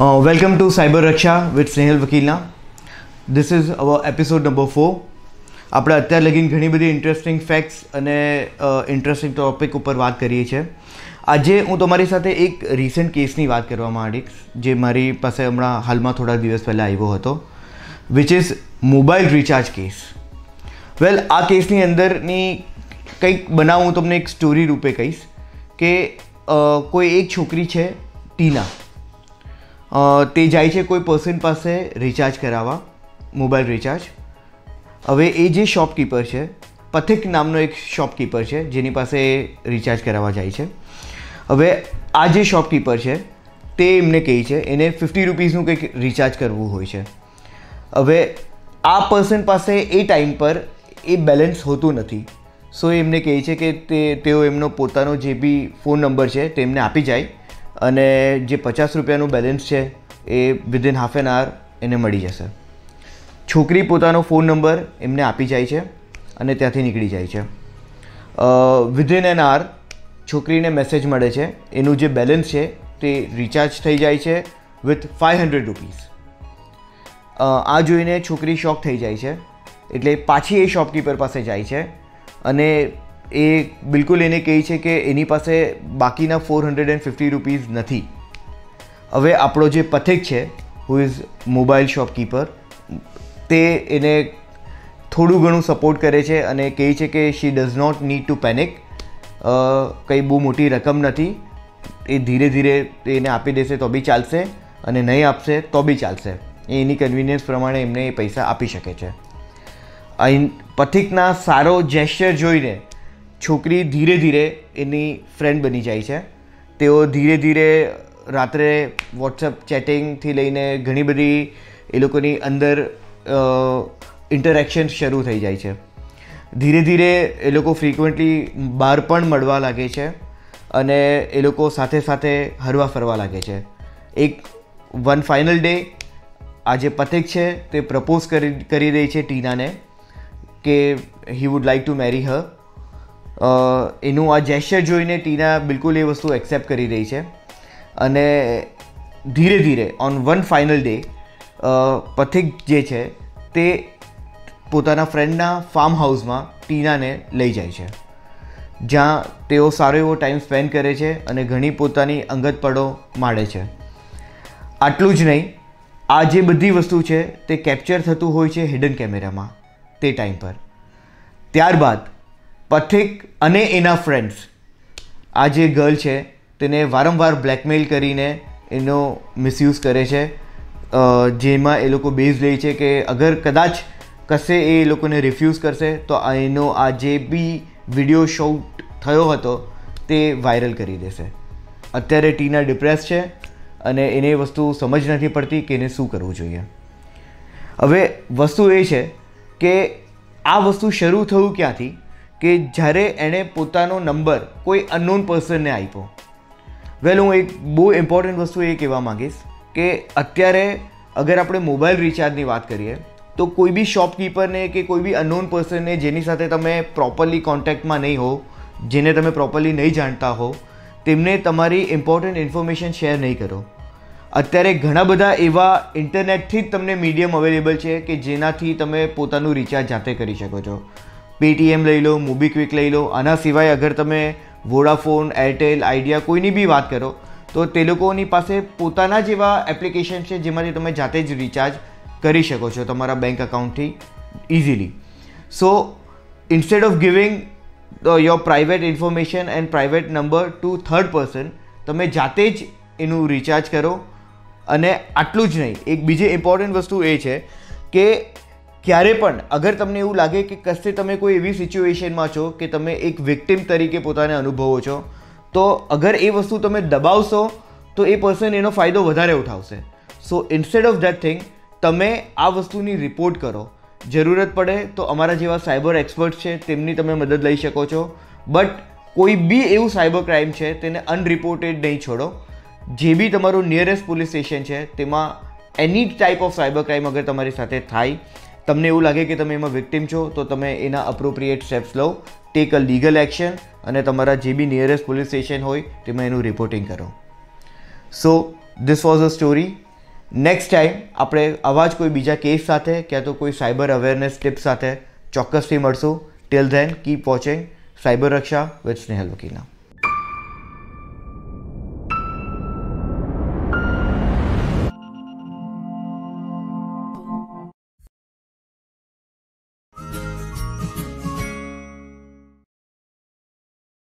Uh, welcome to Cyber Raksha with Snehal Vakilna. This is episode number 4. આપણે અત્યાર લગીન ઘણી બધી ઇન્ટરેસ્ટિંગ ફેક્ટ્સ અને ઇન્ટરેસ્ટિંગ ટોપિક ઉપર વાત કરીએ છીએ આજે હું તમારી સાથે એક રિસેન્ટ કેસની વાત કરવા માંડીશ જે મારી પાસે હમણાં હાલમાં થોડા દિવસ પહેલાં આવ્યો હતો which is mobile recharge case well આ કેસની અંદરની કંઈક બનાવ હું તમને એક સ્ટોરી રૂપે કહીશ કે કોઈ એક છોકરી છે ટીના તે જાય છે કોઈ પર્સન પાસે રિચાર્જ કરાવવા મોબાઈલ રિચાર્જ હવે એ જે શોપકીપર છે, પથિક નામનો એક શોપકીપર છે, જેની પાસે રિચાર્જ કરાવવા જાય છે. હવે આ જે શોપકીપર છે, તે એમને કહે છે, એને ફિફ્ટી રૂપીઝનું કંઈક રિચાર્જ કરવું હોય છે. હવે આ પર્સન પાસે એ ટાઈમ પર એ બેલેન્સ હોતું નથી. સો એમને કહે છે કે તે, તેઓ એમનો પોતાનો જે બી ફોન નંબર છે, તે એમને આપી જાય. અને જે પચાસ રૂપિયાનું બેલેન્સ છે, એ વિધિન હાફ એન આવર એને મળી જશે. છોકરી પોતાનો ફોન નંબર એમને આપી જાય છે અને ત્યાંથી નીકળી જાય છે. વિધિન એન આવર છોકરીને મેસેજ મળે છે, એનું જે બેલેન્સ છે, તે રિચાર્જ થઈ જાય છે વિથ ફાઇવ હંડ્રેડ રૂપીઝ આ જોઈને છોકરી શોક થઈ જાય છે, એટલે પાછી એ શોપકીપર પાસે જાય છે અને એ બિલકુલ એને કહે છે કે એની પાસે બાકીના four hundred and fifty rupees નથી. હવે આપણો જે પથિક છે હુ ઇઝ મોબાઈલ શોપકીપર તે એને થોડું ઘણું સપોર્ટ કરે છે અને કહે છે કે she does not need to panic કંઈ બહુ મોટી રકમ નથી. એ ધીરે ધીરે એને આપી દેશે તો બી ચાલશે અને નહીં આપશે તો બી ચાલશે. એ એની કન્વિનિયન્સ પ્રમાણે એમને એ પૈસા આપી શકે છે. અહીં પથિકના સારો જેસ્ચર જોઈને છોકરી ધીરે ધીરે એની ફ્રેન્ડ બની જાય છે. તેઓ ધીરે ધીરે રાત્રે વોટ્સઅપ ચેટિંગથી લઈને ઘણી બધી એ લોકોની અંદર ઇન્ટરેક્શન શરૂ થઈ જાય છે. ધીરે ધીરે એ લોકો ફ્રિકવન્ટલી બહાર પણ મળવા લાગે છે અને એ લોકો સાથે સાથે હરવા ફરવા લાગે છે. એક વન ફાઇનલ ડે આ જે છે તે પ્રપોઝ કરી કરી રહી છે ટીનાને કે he would like to marry her એનું આ જેસ્ચર જોઈને ટીના બિલકુલ એ વસ્તુ એક્સેપ્ટ કરી રહી છે. અને ધીરે ધીરે on one final day Pathik જે છે તે પોતાના ફ્રેન્ડના ફાર્મ હાઉસમાં ટીનાને લઈ જાય છે. જ્યાં તેઓ સારો એવો ટાઈમ સ્પેન્ડ કરે છે અને ઘણી પોતાની અંગત પડો માણે છે. આટલું જ નહીં, આ જે બધી વસ્તુ છે તે કેપ્ચર થતું હોય છે હિડન કેમેરામાં તે ટાઈમ પર. ત્યારબાદ પથિક અને એના ફ્રેન્ડ્સ આ જે ગર્લ છે, તેને વારંવાર બ્લેકમેલ કરીને એનો મિસયુઝ કરે છે. જેમાં એ લોકો બેઝ લે છે કે અગર કદાચ કશે એ લોકોને રિફ્યુઝ કરશે, તો એનો આ જે બી વીડિયો શૂટ થયો હતો, તે વાયરલ કરી દેશે. અત્યારે ટીના ડિપ્રેસ છે અને એને વસ્તુ સમજ નથી પડતી કે એને શું કરવું જોઈએ. હવે વસ્તુ એ છે કે આ વસ્તુ શરૂ થયું ક્યાંથી? કે જ્યારે એણે પોતાનો નંબર કોઈ અનનોન પર્સનને આપ્યો. વેલ હું એક બહુ ઇમ્પોર્ટન્ટ વસ્તુ એ કહેવા માંગીશ કે અત્યારે અગર આપણે મોબાઈલ રિચાર્જની વાત કરીએ, તો કોઈ બી શોપકીપરને કે કોઈ બી અનનોન પર્સનને જેની સાથે તમે પ્રોપરલી કોન્ટેક્ટમાં નહીં હો, જેને તમે પ્રોપરલી નહીં જાણતા હો, તેમને તમારી ઇમ્પોર્ટન્ટ ઇન્ફોર્મેશન શેર નહીં કરો. અત્યારે ઘણા બધા એવા ઇન્ટરનેટથી જ તમને મીડિયમ અવેલેબલ છે કે જેનાથી તમે પોતાનું રિચાર્જ જાતે કરી શકો છો. પેટીએમ લઈ લો મોબીક્વિક લઈ લો. આના સિવાય અગર તમે વોડાફોન એરટેલ આઈડિયા કોઈની બી વાત કરો, તો તે લોકોની પાસે પોતાના જ એવા એપ્લિકેશન છે જેમાંથી તમે જાતે જ રિચાર્જ કરી શકો છો તમારા bank અકાઉન્ટથી easily so instead of giving your private information and private number to third person તમે જાતે જ એનું રિચાર્જ કરો. અને આટલું જ નહીં, એક બીજી ઇમ્પોર્ટન્ટ વસ્તુ એ છે કે ક્યારે પણ અગર તમને એવું લાગે કે કશે તમે કોઈ એવી સિચ્યુએશનમાં છો કે તમે એક વિક્ટિમ તરીકે પોતાને અનુભવો છો, તો અગર એ વસ્તુ તમે દબાવશો, તો એ પર્સન એનો ફાયદો વધારે ઉઠાવશે. So instead of that thing તમે આ વસ્તુની રિપોર્ટ કરો. જરૂરત પડે તો અમારા જેવા સાયબર એક્સપર્ટ છે, તેમની તમે મદદ લઈ શકો છો. બટ કોઈ બી એવું સાયબર ક્રાઇમ છે, તેને અનરિપોર્ટેડ નહીં છોડો. જે બી તમારું નિયરેસ્ટ પોલીસ સ્ટેશન છે, તેમાં any type of cyber crime અગર તમારી સાથે થાય તમને એવું લાગે કે તમે એમાં વિક્ટિમ છો, તો તમે એના અપ્રોપ્રિએટ સ્ટેપ્સ લો. ટેક અ લીગલ એક્શન અને તમારા જે બી નિયરેસ્ટ પોલીસ સ્ટેશન હોય, તેમાં એનું રિપોર્ટિંગ કરો. So this was a story next time આપણે આવા જ કોઈ બીજા કેસ સાથે ક્યાં તો કોઈ સાયબર અવેરનેસ ટિપ્સ સાથે ચોક્કસથી મળશું. Till then keep watching cyber Raksha with Snehal Vakila